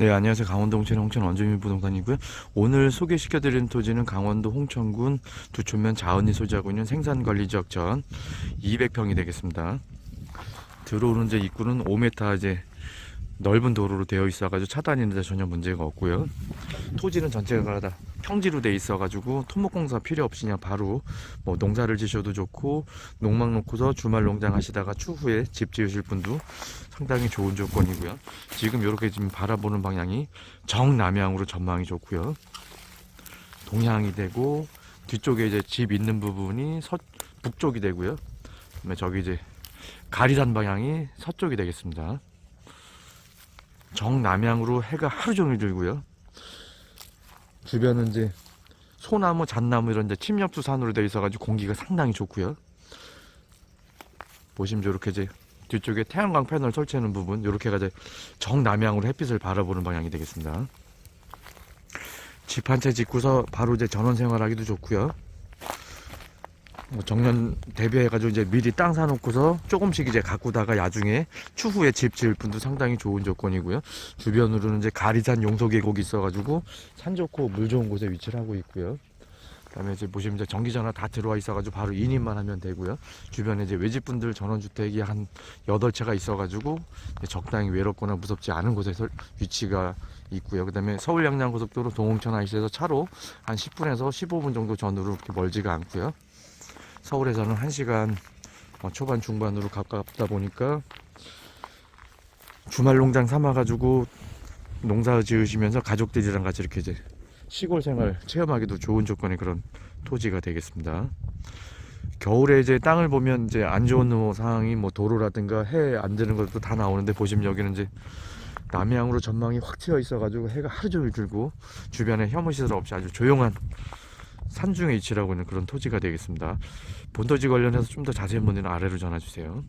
네, 안녕하세요. 강원도 홍천 홍천 원주민 부동산이고요. 오늘 소개시켜드리는 토지는 강원도 홍천군 두촌면 자은이 소지하고 있는 생산관리지역 전 200평이 되겠습니다. 들어오는 이제 입구는 5m 이제 넓은 도로로 되어 있어가지고 차 다니는데 전혀 문제가 없고요. 토지는 전체가 다 평지로 돼 있어가지고 토목공사 필요 없이 그냥 바로 뭐 농사를 지셔도 좋고 농막 놓고서 주말 농장 하시다가 추후에 집 지으실 분도 상당히 좋은 조건이고요. 지금 이렇게 지금 바라보는 방향이 정남향으로 전망이 좋고요. 동향이 되고 뒤쪽에 이제 집 있는 부분이 서 북쪽이 되고요. 그다음에 저기 이제 가리산 방향이 서쪽이 되겠습니다. 정남향으로 해가 하루 종일 들고요. 주변은 이제 소나무, 잣나무 이런 이제 침엽수 산으로 되어 있어가지고 공기가 상당히 좋고요. 보시면 이렇게 이제 뒤쪽에 태양광 패널 설치하는 부분 이렇게가 이제 정남향으로 햇빛을 바라보는 방향이 되겠습니다. 집 한 채 짓고서 바로 이제 전원 생활하기도 좋고요. 뭐 정년 대비해가지고 이제 미리 땅 사놓고서 조금씩 이제 가꾸다가 나중에 추후에 집 지을 분도 상당히 좋은 조건이고요. 주변으로는 이제 가리산 용소 계곡이 있어가지고 산 좋고 물 좋은 곳에 위치를 하고 있고요. 그다음에 이제 보시면 이제 전기 전화 다 들어와 있어가지고 바로 인입만 하면 되고요. 주변에 이제 외집분들 전원주택이 한 여덟 채가 있어가지고 적당히 외롭거나 무섭지 않은 곳에 설- 위치가 있고요. 그다음에 서울 양양 고속도로 동홍천 IC에서 차로 한 10분에서 15분 정도 전후로 그렇게 멀지가 않고요. 서울에서는 1시간 어, 초반 중반으로 가깝다 보니까 주말 농장 삼아가지고 농사 지으시면서 가족들이랑 같이 이렇게 이제 시골 생활 체험하기도 좋은 조건의 그런 토지가 되겠습니다. 겨울에 이제 땅을 보면 이제 안 좋은 뭐 상황이 뭐 도로라든가 해 안 드는 것도 다 나오는데 보시면 여기는 이제 남해안으로 전망이 확 트여 있어가지고 해가 하루 종일 들고 주변에 혐오시설 없이 아주 조용한 산중에 위치하고 있는 그런 토지가 되겠습니다. 본토지 관련해서 좀 더 자세한 문의는 아래로 전화 주세요.